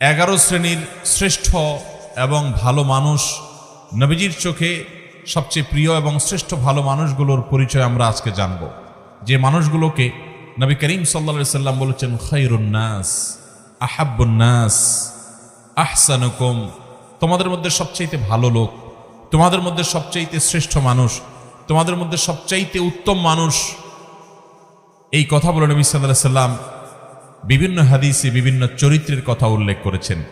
এগারো শ্রেণির শ্রেষ্ঠ এবং ভালো মানুষ নবীজির চোখে সবচেয়ে প্রিয় এবং শ্রেষ্ঠ ভালো মানুষগুলোর পরিচয় আমরা আজকে জানব। যে মানুষগুলোকে নবী করিম সাল্লা সাল্লাম বলেছেন খৈরুন্নাস আহাবুন্নাস আহসানুকুম। তোমাদের মধ্যে সবচাইতে ভালো লোক, তোমাদের মধ্যে সবচাইতে শ্রেষ্ঠ মানুষ, তোমাদের মধ্যে সবচাইতে উত্তম মানুষ। এই কথা বলে নবী সাল্লাহ সাল্লাম বিভিন্ন হাদিসে বিভিন্ন চরিত্রের কথা উল্লেখ করেছেন।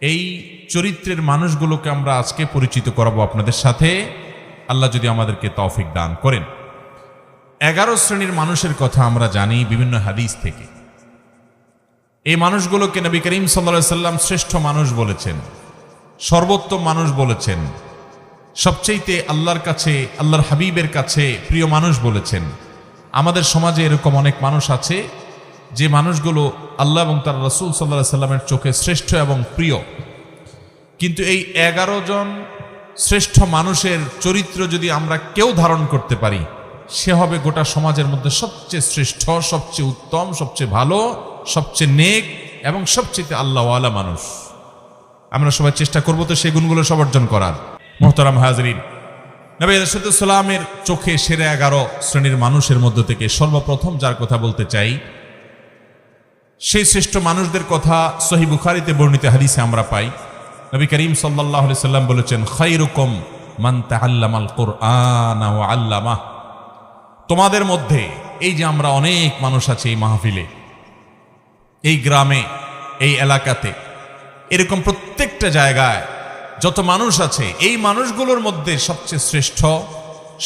এই চরিত্রের মানুষগুলোকে আমরা আজকে পরিচিত করাবো আপনাদের সাথে। আল্লাহ যদি আমাদেরকে তৌফিক দান করেন। এগারো শ্রেণির মানুষের কথা আমরা জানি বিভিন্ন হাদিস থেকে। এই মানুষগুলোকে নবী করিম সাল্লা সাল্লাম শ্রেষ্ঠ মানুষ বলেছেন, সর্বোত্তম মানুষ বলেছেন সবচেয়েতে আল্লাহর কাছে, আল্লাহর হাবিবের কাছে প্রিয় মানুষ বলেছেন। আমাদের সমাজে এরকম অনেক মানুষ আছে যে মানুষগুলো আল্লাহ এবং তার রসুল সাল্লাহ সাল্লামের চোখে শ্রেষ্ঠ এবং প্রিয়। কিন্তু এই এগারো জন শ্রেষ্ঠ মানুষের চরিত্র যদি আমরা কেউ ধারণ করতে পারি, সে হবে গোটা সমাজের মধ্যে সবচেয়ে শ্রেষ্ঠ, সবচেয়ে উত্তম, সবচেয়ে ভালো, সবচেয়ে নেক এবং সবচেয়ে আল্লাহওয়ালা মানুষ। আমরা সবাই চেষ্টা করব তো সেই গুণগুলো সব অর্জন করার। মোহতারাম হাজরিন, নবী চোখে সেরা এগারো শ্রেণির মানুষের মধ্য থেকে সর্বপ্রথম যার কথা বলতে চাই সেই শ্রেষ্ঠ মানুষদের কথা সহি বুখারিতে বর্ণিত হাদিসে আমরা পাই। নবী করিম সাল্লাহ সাল্লাম বলেছেন খৈরকম মান তাহাল্লামাল কোরআন আল্লামা তোমাদের মধ্যে এই যে আমরা অনেক মানুষ আছি এই মাহফিলে, এই গ্রামে, এই এলাকাতে, এরকম প্রত্যেকটা জায়গায় যত মানুষ আছে, এই মানুষগুলোর মধ্যে সবচেয়ে শ্রেষ্ঠ,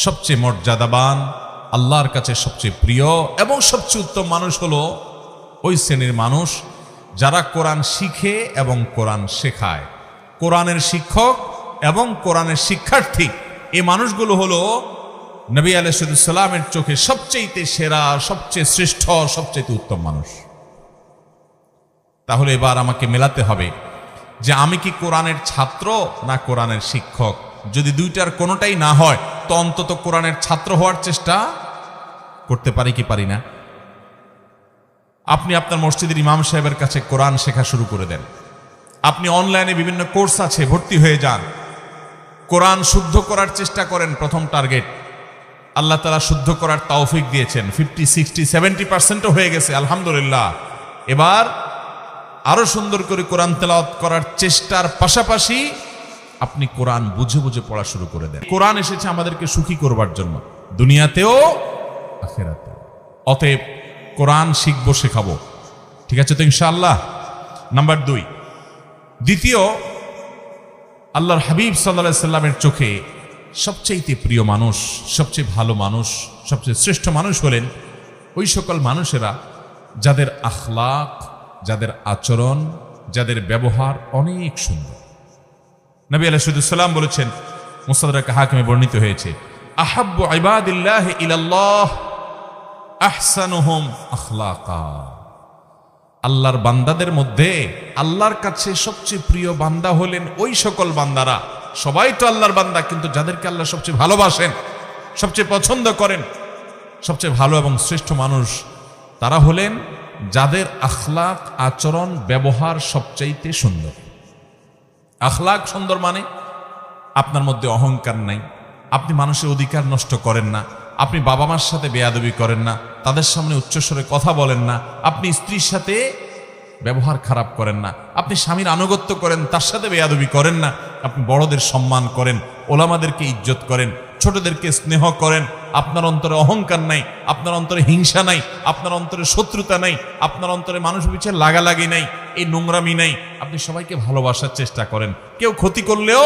সবচেয়ে মর্যাদাবান, আল্লাহর কাছে সবচেয়ে প্রিয় এবং সবচেয়ে উত্তম মানুষ হলো ওই শ্রেণির মানুষ যারা কোরআন শিখে এবং কোরআন শেখায়। কোরআনের শিক্ষক এবং কোরআনের শিক্ষার্থী। এই মানুষগুলো হলো নবী আলাইসালামের চোখে সবচেয়ে সেরা, সবচেয়ে শ্রেষ্ঠ সবচেয়ে উত্তম মানুষ। তাহলে এবার আমাকে মেলাতে হবে যে আমি কি কোরআনের ছাত্র না কোরআনের শিক্ষক? যদি দুইটার কোনোটাই না হয়, তো অন্তত কোরআনের ছাত্র হওয়ার চেষ্টা করতে পারি কি পারি না? আপনি আপনার মসজিদের ইমাম সাহেবের কাছে কোরআন শেখা শুরু করে দেন। আপনি অনলাইনে বিভিন্ন কোর্স আছে, ভর্তি হয়ে যান। কোরআন শুদ্ধ করার চেষ্টা করেন প্রথম টার্গেট। আল্লাহ তালা শুদ্ধ করার তাওফিক দিয়েছেন। ফিফটি সিক্সটি সেভেন্টি পার্সেন্টও হয়ে গেছে, আলহামদুলিল্লাহ। এবার আরও সুন্দর করে কোরআন তেলাওয়াত করার চেষ্টার পাশাপাশি আপনি কোরআন বুঝে বুঝে পড়া শুরু করে দেন। কোরআন এসেছে আমাদেরকে সুখী করবার জন্য। দুনিয়াতেও আখেরাতেও। অতএব কোরআন শিখব, শেখাবো। ঠিক আছে তো ইনশাআল্লাহ? নাম্বার দুই। দ্বিতীয়, আল্লাহর হাবিব সাল্লা সাল্লামের চোখে সবচেয়ে প্রিয় মানুষ, সবচেয়ে ভালো মানুষ, সবচেয়ে শ্রেষ্ঠ মানুষ হলেন ওই সকল মানুষেরা যাদের আখলাক, যাদের আচরণ, যাদের ব্যবহার অনেক সুন্দর। নবী আলাইসাল্লাম বলেছেন মুসাদাক হাকিমে বর্ণিত হয়েছে, আহাব্বু ইবাদিল্লাহ ইলাল্লাহ। আহসানুহুম আখলাকা। আল্লাহর বান্দাদের মধ্যে আল্লাহর কাছে সবচেয়ে প্রিয় বান্দা হলেন ওই সকল বান্দারা। সবাই তো আল্লাহর বান্দা, কিন্তু যাদেরকে আল্লাহ সবচেয়ে ভালোবাসেন, সবচেয়ে পছন্দ করেন, সবচেয়ে ভালো এবং শ্রেষ্ঠ মানুষ, তারা হলেন যাদের আখলাক আচরণ, ব্যবহার সবচাইতে সুন্দর। আখলাক সুন্দর মানে আপনার মধ্যে অহংকার নাই, আপনি মানুষের অধিকার নষ্ট করেন না আপনি বাবা মার সাথে বেয়াদবি করেন না, তাদের সামনে উচ্চস্বরে কথা বলেন না, আপনি স্ত্রীর সাথে ব্যবহার খারাপ করেন না, আপনি স্বামীর আনুগত্য করেন, তার সাথে বেয়াদবি করেন না, আপনি বড়দের সম্মান করেন, ওলামাদেরকে ইজ্জত করেন, ছোটদেরকে স্নেহ করেন, আপনার অন্তরে অহংকার নাই, আপনার অন্তরে হিংসা নাই, আপনার অন্তরে শত্রুতা নাই, আপনার অন্তরে মানুষ পিছিয়ে লাগালাগি নাই, এই নোংরামি নাই, আপনি সবাইকে ভালোবাসার চেষ্টা করেন, কেউ ক্ষতি করলেও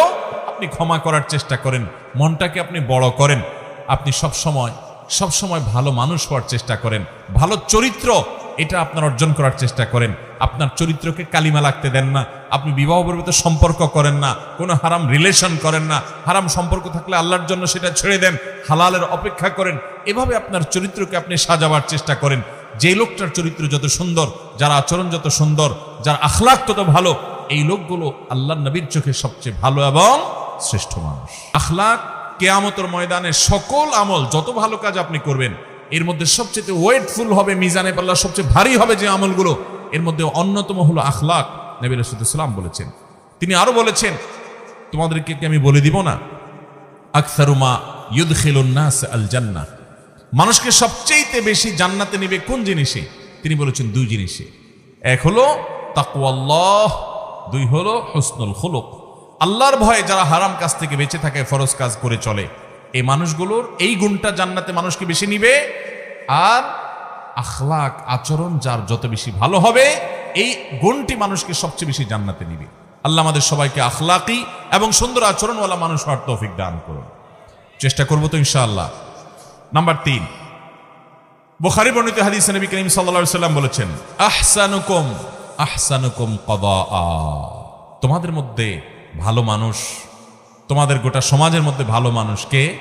আপনি ক্ষমা করার চেষ্টা করেন, মনটাকে আপনি বড় করেন আপনি সব সময় সব সময় ভালো মানুষ হওয়ার চেষ্টা করেন। ভালো চরিত্র, এটা আপনার অর্জন করার চেষ্টা করেন। আপনার চরিত্রকে কালিমা লাগতে দেন না। আপনি বিবাহ পর্বিত সম্পর্ক করেন না। কোনো হারাম রিলেশন করেন না। হারাম সম্পর্ক থাকলে আল্লাহর জন্য সেটা ছেড়ে দেন। হালালের অপেক্ষা করেন। এভাবে আপনার চরিত্রকে আপনি সাজাবার চেষ্টা করেন। যে লোকটার চরিত্র যত সুন্দর, যার আচরণ যত সুন্দর, যার আখলাক তত ভালো, এই লোকগুলো আল্লাহ নবীর চোখে সবচেয়ে ভালো এবং শ্রেষ্ঠ মানুষ। আখলাক কেয়ামতর ময়দানে সকল আমল, যত ভালো কাজ আপনি করবেন, এর মধ্যে সবচেয়ে ওয়েটফুল হবে, মিজানে পাল্লা সবচেয়ে ভারী হবে যে আমলগুলো, এর মধ্যে অন্যতম হলো আখলাক, নবী রসুলাম বলেছেন। তিনি আরও বলেছেন, তোমাদেরকে কি আমি বলে দিব না? আকসারুমা ইউদ খেলুন্নাস আল জান্না মানুষকে সবচেয়েতে বেশি জান্নাতে নেবে কোন জিনিসে? তিনি বলেছেন দুই জিনিসে। এক হলো তাকুয়াল্লাহ দুই হলো হুসনুল খুলুক। আল্লাহর ভয়ে যারা হারাম কাজ থেকে বেঁচে থাকে, ফরজ কাজ করে চলে। এই মানুষগুলোর এই গুণটা জান্নাতে মানুষকে বেশি নিবে, আর আখলাক আচরণ যার যত বেশি ভালো হবে, এই গুণটি মানুষকে সবচেয়ে বেশি জান্নাতে নিবে। আল্লাহ আমাদের সবাইকে আখলাকি এবং সুন্দর আচরণওয়ালা মানুষ হওয়ার তৌফিক দান করুন। চেষ্টা করব তো ইনশাআল্লাহ। নাম্বার তিন, বুখারি বর্ণিত হাদিস নবী করিম সাল্লা সাল্লাম বলেছেন, আহসানুকুম আহসানুকুম কদা তোমাদের মধ্যে ভালো মানুষ, তোমাদের গোটা সমাজের মধ্যে ভালো মানুষকে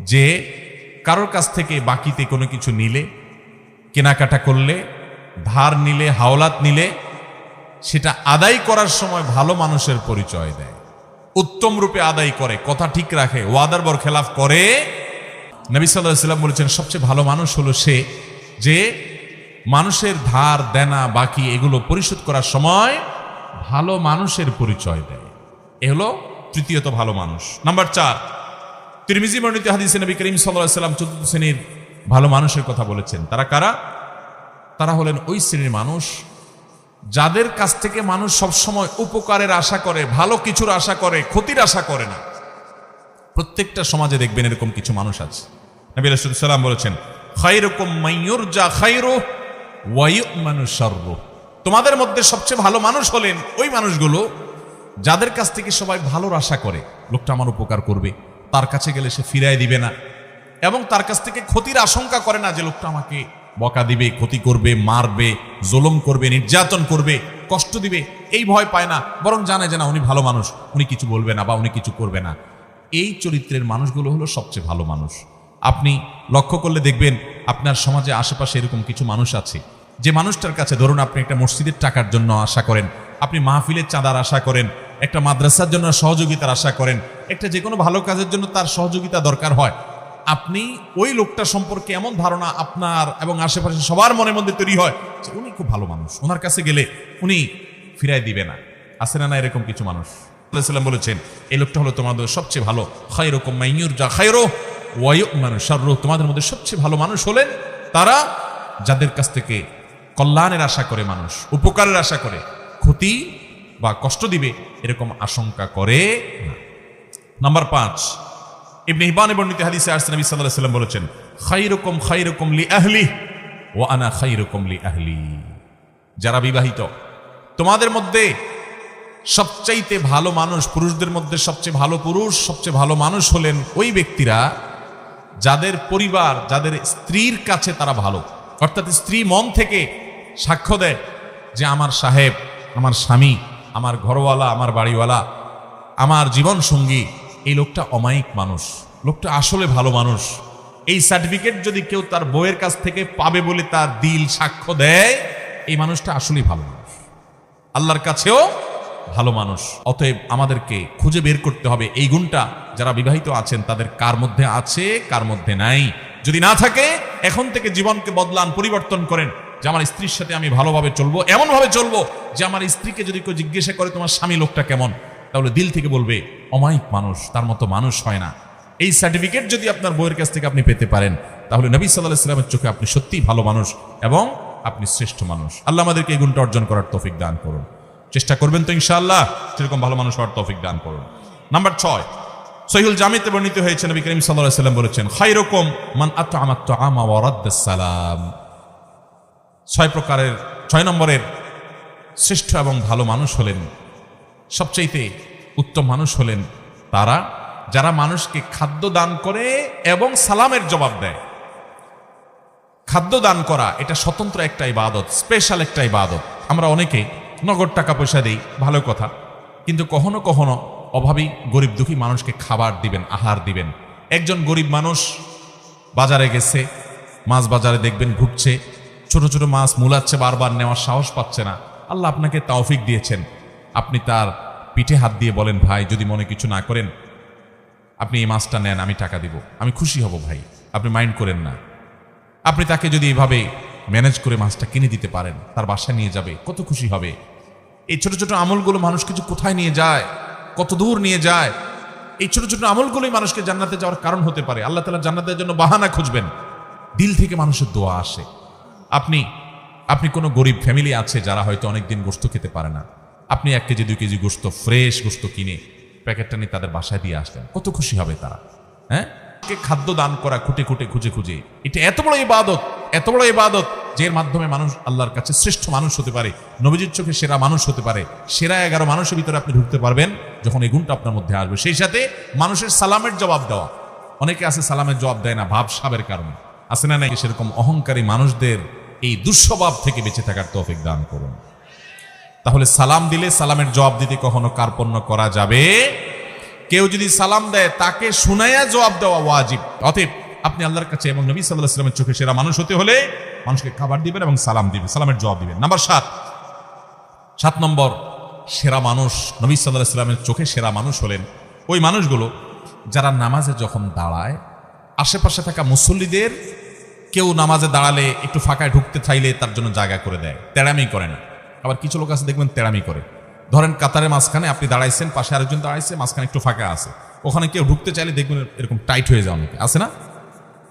যে কারোর কাছ থেকে বাকিতে কোনো কিছু নিলে, কেনাকাটা করলে, ধার নিলে, হাওলাত নিলে, সেটা আদায় করার সময় ভালো মানুষের পরিচয় দেয়। উত্তম রূপে আদায় করে, কথা ঠিক রাখে, ওয়াদার বর খেলাফ করে। নবী সাল্লাহ সাল্লাম বলেছেন, সবচেয়ে ভালো মানুষ হলো সে যে মানুষের ধার, দেনা, বাকি এগুলো পরিশোধ করার সময় ভালো মানুষের পরিচয় দেয়। এ হলো তৃতীয়ত ভালো মানুষ। নাম্বার চার, তিরমিজি বর্ণিত হাদিসে নবী করিম সাল্লাম চতুর্থ শ্রেণির ভালো মানুষের কথা বলেছেন। তারা কারা? তারা হলেন ওই শ্রেণির মানুষ যাদের কাছ থেকে মানুষ সবসময় উপকারের আশা করে, ভালো কিছুর আশা করে, ক্ষতির আশা করে না। প্রত্যেকটা সমাজে দেখবেন এরকম কিছু মানুষ আছে। নবী সাল্লাম বলেছেন খাইরকম মাইয়ুর যা খাইরো ওয়ায়ু মানুষ সর্ব তোমাদের মধ্যে সবচেয়ে ভালো মানুষ হলেন ওই মানুষগুলো যাদের কাছ থেকে সবাই ভালোর আশা করে। লোকটা আমার উপকার করবে। তার কাছে গেলে সে ফিরাই দিবে না। এবং তার কাছ থেকে ক্ষতির আশঙ্কা করে না যে লোকটা আমাকে বকা দিবে, ক্ষতি করবে, মারবে, জোলম করবে, নির্যাতন করবে, কষ্ট দিবে, এই ভয় পায় না। বরং জানে যে না, উনি ভালো মানুষ। উনি কিছু বলবে না বা উনি কিছু করবে না। এই চরিত্রের মানুষগুলো হলো সবচেয়ে ভালো মানুষ। আপনি লক্ষ্য করলে দেখবেন আপনার সমাজে, আশেপাশে এরকম কিছু মানুষ আছে। যে মানুষটার কাছে ধরুন আপনি একটা মসজিদের টাকার জন্য আশা করেন, আপনি মাহফিলের চাঁদার আশা করেন, একটা মাদ্রাসার জন্য সহযোগিতার আশা করেন, একটা যে কোনো ভালো কাজের জন্য তার সহযোগিতা দরকার হয়, আপনি ওই লোকটা সম্পর্কে এমন ধারণা আপনার এবং আশেপাশে সবার মনের মধ্যে তৈরি হয় যে উনি খুব ভালো মানুষ। ওনার কাছে গেলে উনি ফিরাই দিবে না। আছে না এরকম কিছু মানুষ? সাল্লাম বলেছেন, এই লোকটা হলো তোমাদের সবচেয়ে ভালো। খাইরকম মাইয়ুর যা খাইরো ওয়ায়ু মানুষ তোমাদের মধ্যে সবচেয়ে ভালো মানুষ হলেন তারা যাদের কাছ থেকে কল্যাণের আশা করে মানুষ, উপকারের আশা করে। ক্ষতি বা কষ্ট দিবে এরকম আশঙ্কা করে না। নাম্বার পাঁচ, ইবনে হিবানে বর্ণিত হাদিসে আসছে নবী আলাইহি সাল্লাম বলেছেন খাইরুকুম খাইরুকুম লি আহলি ও আনা খাইরুকুম লি আহলি যারা বিবাহিত, তোমাদের মধ্যে সবচাইতে ভালো মানুষ, পুরুষদের মধ্যে সবচেয়ে ভালো পুরুষ, সবচেয়ে ভালো মানুষ হলেন ওই ব্যক্তিরা যাদের পরিবার, যাদের স্ত্রীর কাছে তারা ভালো। অর্থাৎ স্ত্রী মন থেকে সাক্ষ্য দেয় যে আমার সাহেব, আমার স্বামী, আমার ঘরওয়ালা, আমার বাড়িওয়ালা, আমার জীবন সঙ্গী এই লোকটা অমায়িক মানুষ, লোকটা আসলে ভালো মানুষ। এই সার্টিফিকেট যদি কেউ তার বইয়ের কাছ থেকে পাবে বলে তার দিল সাক্ষ্য দেয়, এই মানুষটা আসলেই ভালো মানুষ। আল্লাহর কাছেও ভালো মানুষ। অতএব আমাদেরকে খুঁজে বের করতে হবে এই গুণটা। যারা বিবাহিত আছেন, তাদের কার মধ্যে আছে, কার মধ্যে নাই। যদি না থাকে, এখন থেকে জীবনকে বদলান, পরিবর্তন করেন। যে আমার স্ত্রীর সাথে আমি ভালোভাবে চলবো, এমনভাবে চলবো যে আমার স্ত্রীকে যদি কেউ জিজ্ঞাসা করে তোমার স্বামী লোকটা কেমন, তাহলে দিল থেকে বলবে, অমায়িক মানুষ, তার মতো মানুষ হয় না। এই সার্টিফিকেট যদি আপনার বইয়ের কাছ থেকে আপনি পেতে পারেন, তাহলে নবী সাল্লাহ ইসলামের চোখে আপনি সত্যিই ভালো মানুষ এবং আপনি শ্রেষ্ঠ মানুষ। আল্লাহ আমাদেরকে এই গুণটা অর্জন করার তৌফিক দান করুন। চেষ্টা করবেন তো ইনশাআল্লাহ, সেরকম ভালো মানুষ হওয়ার তৌফিক দান করুন। নাম্বার ছয় সহিউল জামিতে বর্ণিত হয়েছে, নবী করিম সাল্লাহ সাল্লাম বলেছেন খাইরকম মান আত আমাত আমা সালাম। ছয় প্রকারের, ছয় নম্বরের শ্রেষ্ঠ এবং ভালো মানুষ হলেন। সবচাইতে উত্তম মানুষ হলেন তারা, যারা মানুষকে খাদ্য দান করে এবং সালামের জবাব দেয়। খাদ্য দান করা, এটা স্বতন্ত্র একটা ইবাদত স্পেশাল একটা ইবাদত। আমরা অনেকে নগদ টাকা পয়সা দিই, ভালো কথা। কিন্তু কখনো কখনো অভাবী, গরিব দুঃখী মানুষকে খাবার দিবেন, আহার দিবেন। একজন গরিব মানুষ বাজারে গেছে, মাছ বাজারে দেখবেন ঘুরছে ছোট ছোট মাছ মুলাচ্ছে, বারবার নেওয়ার সাহস পাচ্ছে না। আল্লাহ আপনাকে তাওফিক দিয়েছেন। আপনি তার পিঠে হাত দিয়ে বলেন, ভাই, যদি মনে কিছু না করেন, আপনি এই মাছটা নেন, আমি টাকা দিব। আমি খুশি হব, ভাই। আপনি মাইন্ড করেন না। আপনি তাকে যদি এভাবে ম্যানেজ করে মাছটা কিনে দিতে পারেন, তার বাসায় নিয়ে যাবে, কত খুশি হবে। এই ছোট ছোট আমলগুলো মানুষ কিছু কোথায় নিয়ে যায়? কত দূর নিয়ে যায়? এই ছোট ছোট আমলগুলোই মানুষকে জান্নাতে যাওয়ার কারণ হতে পারে। আল্লাহ তালা জান্নাতের জন্য বাহানা খুঁজবেন। দিল থেকে মানুষের দোয়া আসে। আপনি আপনি কোনো গরিব ফ্যামিলি আছে যারা হয়তো অনেকদিন গোস্ত খেতে পারে না? আপনি এক কেজি, দুই কেজি গোস্ত ফ্রেশ গোস্ত কিনে প্যাকেটটা নিয়ে তাদের বাসায় দিয়ে আসলেন। কত খুশি হবে তারা হ্যাঁ? খাদ্য দান করা, খুঁটে খুঁটে, খুঁজে খুঁজে। এটা এত বড় ইবাদত, এত বড় ইবাদত যে এর মাধ্যমে মানুষ আল্লাহর কাছে শ্রেষ্ঠ মানুষ হতে পারে, নবীজির চোখে সেরা মানুষ হতে পারে, সেরা এগারো মানুষের ভিতরে আপনি ঢুকতে পারবেন যখন এই গুণটা আপনার মধ্যে আসবে। সেই সাথে মানুষের সালামের জবাব দেওয়া। অনেকে আছে সালামের জবাব দেয় না ভাব সাবের কারণে। আছে না নাকি সেরকম অহংকারী মানুষদের এই দুঃস্বভাব থেকে বেঁচে থাকার তৌফিক দান করুন। তাহলে সালাম দিলে সালামের জবাব দিতে কখনো কার্পণ্য করা যাবে? কেউ যদি সালাম দেয়, তাকে শুনাইয়া জবাব দেওয়া ওয়াজিব। অতএব আপনি আল্লাহর কাছে এবং নবী সাল্লাহ সাল্লামের চোখে সেরা মানুষ হতে হলে মানুষকে খাবার দিবেন এবং সালাম দিবেন, সালামের জবাব দিবেন। নাম্বার সাত। সাত নম্বর, সেরা মানুষ, নবী সাল্লাহ সাল্লামের চোখে সেরা মানুষ হলেন ওই মানুষগুলো যারা নামাজে যখন দাঁড়ায়, আশেপাশে থাকা মুসল্লিদের কেউ নামাজে দাঁড়ালে একটু ফাঁকায় ঢুকতে চাইলে তার জন্য জায়গা করে দেয়। তেড়ামি করে না। আবার কিছু লোক আছে, দেখবেন তেড়ামি করে। ধরেন কাতারের মাঝখানে আপনি দাঁড়াইছেন, পাশে আরেকজন দাঁড়াইছে, মাঝখানে একটু ফাঁকা আছে। ওখানে কেউ ঢুকতে চাইলে দেখবেন এরকম টাইট হয়ে যাওয়া অনেকে। আছে না?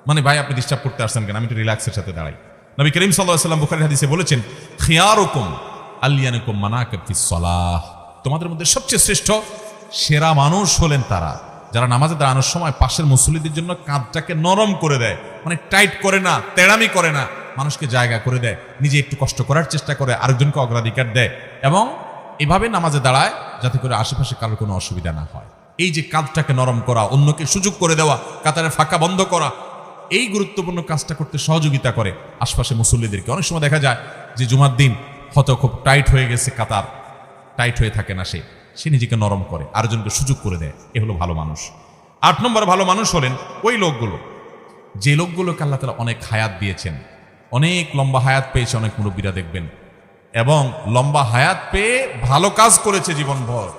মানে ভাই, আপনি ডিস্টার্ব করতে আসছেন কেন? আমি একটু রিল্যাক্সের সাথে দাঁড়াই। নবী করিম সাল্লাহ সাল্লাম বুখারি হাদিসে বলেছেন, খিয়ারুকুম আল্লিয়ানুকুম মানাকাতি সলাহ তোমাদের মধ্যে সবচেয়ে শ্রেষ্ঠ সেরা মানুষ হলেন তারা। যারা নামাজে দাঁড়ানোর সময় পাশের মুসল্লিদের জন্য কাঁধটাকে নরম করে দেয় মানে টাইট করে না, তেড়ামি করে না, মানুষকে জায়গা করে দেয়, নিজে একটু কষ্ট করার চেষ্টা করে, আরেকজনকে অগ্রাধিকার দেয় এবং এভাবে নামাজে দাঁড়ায় যাতে করে আশেপাশে কারোর কোনো অসুবিধা না হয়। এই যে কাঁধটাকে নরম করা, অন্যকে সুযোগ করে দেওয়া, কাতারে ফাঁকা বন্ধ করা, এই গুরুত্বপূর্ণ কাজটা করতে সহযোগিতা করে আশপাশে মুসল্লিদেরকে। অনেক সময় দেখা যায় যে জুমার দিন হয়তো খুব টাইট হয়ে গেছে কাতার, টাইট হয়ে থাকে না সে। সে নিজেকে নরম করে, আরেকজনকে সুযোগ করে দেয়। এ হলো ভালো মানুষ। আট নম্বর ভালো মানুষ হলেন ওই লোকগুলো। যে লোকগুলোকে আল্লাহ তালা অনেক হায়াত দিয়েছেন, অনেক লম্বা হায়াত পেয়েছে, অনেক মুরব্বীরা দেখবেন। এবং লম্বা হায়াত পেয়ে ভালো কাজ করেছে জীবনভর।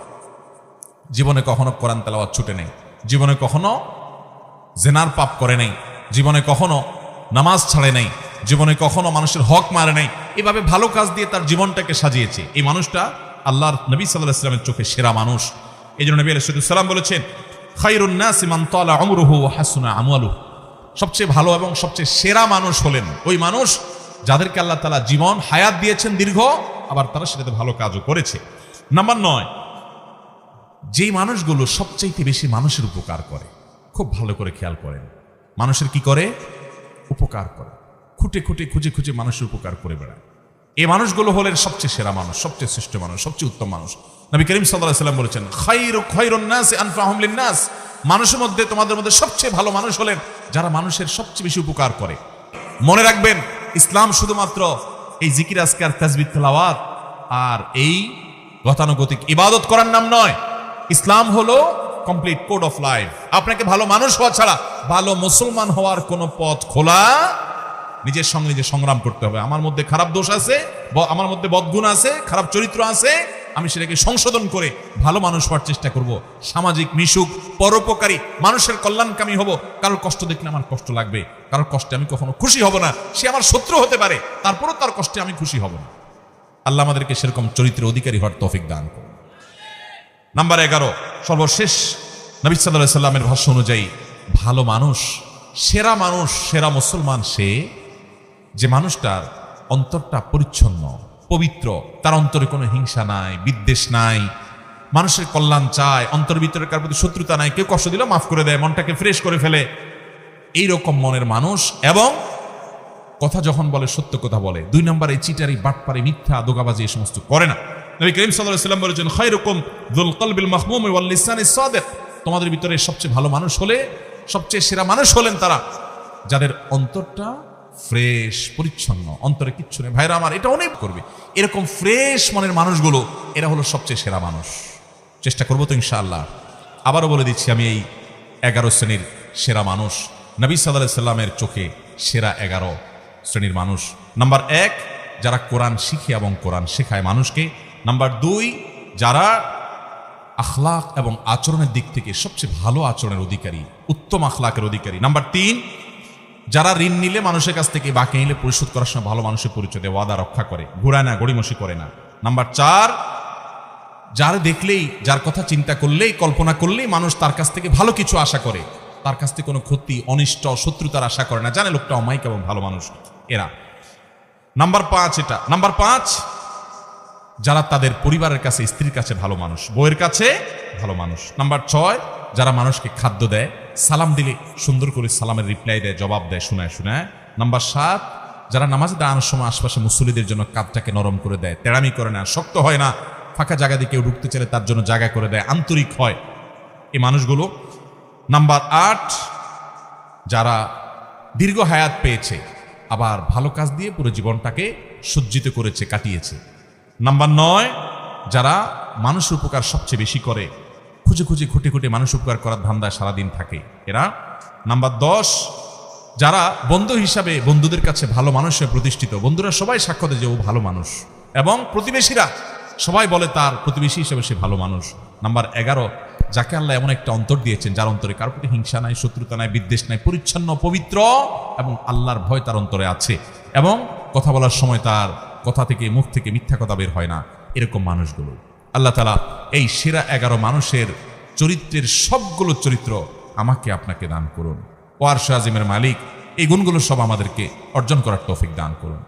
জীবনে কখনো কোরআন তেলাওয়াত ছুটে নেই। জীবনে কখনো জেনার পাপ করে নেই। জীবনে কখনো নামাজ ছাড়ে নেই। জীবনে কখনো মানুষের হক মারে নেই। এভাবে ভালো কাজ দিয়ে তার জীবনটাকে সাজিয়েছে। এই মানুষটা আল্লাহর নবী সাল্লাহ ইসলামের চোখে সেরা মানুষ। এই জন্য নবী আলাইসাল্লাম বলেছেন খাইরুন্নাসিমান তলা অমরুহু হাসুনা আমলু সবচেয়ে ভালো এবং সবচেয়ে সেরা মানুষ হলেন ওই মানুষ যাদেরকে আল্লাহ তালা জীবন, হায়াত দিয়েছেন দীর্ঘ, আবার তারা সেটাতে ভালো কাজও করেছে। নাম্বার নয়, যেই মানুষগুলো সবচাইতে বেশি মানুষের উপকার করে, খুব ভালো করে খেয়াল করেন। মানুষের কি করে? উপকার করে। খুঁটে খুঁটে খুঁজে খুঁজে মানুষের উপকার করে বেড়ায়। এই মানুষগুলো হলেন সবচেয়ে সেরা মানুষ, সবচেয়ে শ্রেষ্ঠ মানুষ, সবচেয়ে উত্তম মানুষ। নবী করিম সাল্লাহ সাল্লাম বলেছেন নাস মানুষের মধ্যে, তোমাদের মধ্যে সবচেয়ে ভালো মানুষ হলেন যারা মানুষের সবচেয়ে বেশি উপকার করে। মনে রাখবেন, ইসলাম শুধুমাত্র এই জিকির, আজকার তাজবিদ তেলাওয়াত আর এই গতানুগতিক ইবাদত করার নাম নয়। ইসলাম হলো কমপ্লিট কোড অফ লাইফ আপনাকে ভালো মানুষ হওয়া ছাড়া ভালো মুসলমান হওয়ার কোনো পথ খোলা নিজের সঙ্গে নিজে সংগ্রাম করতে হবে। আমার মধ্যে খারাপ দোষ আছে আমার মধ্যে বদগুণ আছে, খারাপ চরিত্র আছে, আমি সেটাকে সংশোধন করে ভালো মানুষ হওয়ার চেষ্টা করব। সামাজিক মিশুক, পরোপকারী, মানুষের কল্যাণকামী হব। কারোর কষ্ট দেখলে আমার কষ্ট লাগবে, কারোর কষ্টে আমি কখনো খুশি হব না। সে আমার শত্রু হতে পারে, তারপরও তার কষ্টে আমি খুশি হব না। আল্লাহ আমাদেরকে সেরকম চরিত্রের অধিকারী হওয়ার তৌফিক দান করুন। নাম্বার এগারো, সর্বশেষ নবী সাল্লাহ সাল্লামের ভাষ্য অনুযায়ী, ভালো মানুষ, সেরা মানুষ, সেরা মুসলমান সে যে মানুষটার অন্তরটা পরিচ্ছন্ন, পবিত্র, তার অন্তরে কোনো হিংসা নাই, বিদ্বেষ নাই। মানুষের কল্যাণ চায়, অন্তর ভিতরে কার প্রতি শত্রুতা নাই, কেউ কষ্ট দিলে মাফ করে দেয়, মনটাকে ফ্রেশ করে ফেলে। এই রকম মনের মানুষ এবং কথা যখন বলে, সত্য কথা বলে, দুই নম্বর চিটারি, বাটপারি, মিথ্যা, দোগাবাজি এই সমস্ত করে না। নবী করিম সাল্লাম বলেছেন, খায়রুকুম যুল কলবিল মাহমুম লিসানিস সাদিক। তোমাদের ভিতরে সবচেয়ে ভালো মানুষ হলে, সবচেয়ে সেরা মানুষ হলেন তারা, যাদের অন্তরটা ফ্রেশ, পরিচ্ছন্ন। অন্তরে কিচ্ছু নেই। ভাইরা আমার, এটা অনেক করবে। এরকম ফ্রেশ মনের মানুষগুলো, এরা হলো সবচেয়ে সেরা মানুষ। চেষ্টা করব তো ইনশাআল্লাহ। আবারও বলে দিচ্ছি, আমি এই এগারো শ্রেণির সেরা মানুষ। নবী সাল্লাহ সাল্লামের চোখে সেরা এগারো শ্রেণির মানুষ। নাম্বার এক, যারা কোরআন শিখে এবং কোরআন শেখায় মানুষকে। নাম্বার দুই, যারা আখলাক এবং আচরণের দিক থেকে সবচেয়ে ভালো আচরণের অধিকারী, উত্তম আখলাকের অধিকারী। নাম্বার তিন যারা ঋণ নিলে মানুষের কাছ থেকে বাকি নিলে পরিশোধ করার সময় ভালো মানুষের পরিচয় দেয়, ওয়াদা, রক্ষা করে, ঘুরায় না, গড়িমসি করে না। নাম্বার চার, যার দেখলেই, যার কথা চিন্তা করলেই, কল্পনা করলেই মানুষ তার কাছ থেকে ভালো কিছু আশা করে। তার কাছ থেকে কোনো ক্ষতি, অনিষ্ট, শত্রুতার আশা করে না। জানে লোকটা অমায়িক এবং ভালো মানুষ। এরা। নাম্বার পাঁচ এটা। নাম্বার পাঁচ যারা তাদের পরিবারের কাছে, স্ত্রীর কাছে ভালো মানুষ, বউয়ের কাছে ভালো মানুষ। নাম্বার ছয়, যারা মানুষকে খাদ্য দেয়, সালাম দিলে সুন্দর করে সালামের রিপ্লাই দেয়, জবাব দেয়, শোনায় শোনায়। নাম্বার সাত, যারা নামাজে দাঁড়ানোর সময় আশপাশে মুসল্লিদের জন্য কাপটাকে নরম করে দেয়, তেড়ামি করে না, শক্ত হয় না, ফাঁকা জায়গা দিয়ে কেউ ঢুকতে চাইলে তার জন্য জায়গা করে দেয়, আন্তরিক হয় এই মানুষগুলো। নাম্বার আট, যারা দীর্ঘ হায়াত পেয়েছে, আবার ভালো কাজ দিয়ে পুরো জীবনটাকে সজ্জিত করেছে, কাটিয়েছে। নাম্বার নয়, যারা মানুষের উপকার সবচেয়ে বেশি করে, খুঁজে খুঁজে খুঁটে খুঁটে মানুষ উপকার করার ধান্দায় সারাদিন থাকে। এরা? নাম্বার দশ, যারা বন্ধু হিসাবে বন্ধুদের কাছে ভালো মানুষ হয়ে প্রতিষ্ঠিত, বন্ধুরা সবাই সাক্ষ্য দেয় যে ও ভালো মানুষ। এবং প্রতিবেশীরা, সবাই বলে তার প্রতিবেশী হিসেবে সে ভালো মানুষ। নাম্বার এগারো, যাকে আল্লাহ এমন একটা অন্তর দিয়েছেন, যার অন্তরে কারোর প্রতি হিংসা নাই, শত্রুতা নাই, বিদ্বেষ নাই, পরিচ্ছন্ন, পবিত্র এবং আল্লাহর ভয় তার অন্তরে আছে। এবং কথা বলার সময় তার কথা থেকে, মুখ থেকে মিথ্যা কথা বের হয় না। এরকম মানুষগুলো। আল্লাহ তালা এই সেরা এগারো মানুষের চরিত্রের সবগুলো চরিত্র আমাকে আপনাকে দান করুন। ওয়ার আজিমের মালিক, এই গুণগুলো সব আমাদেরকে অর্জন করার তৌফিক দান করুন।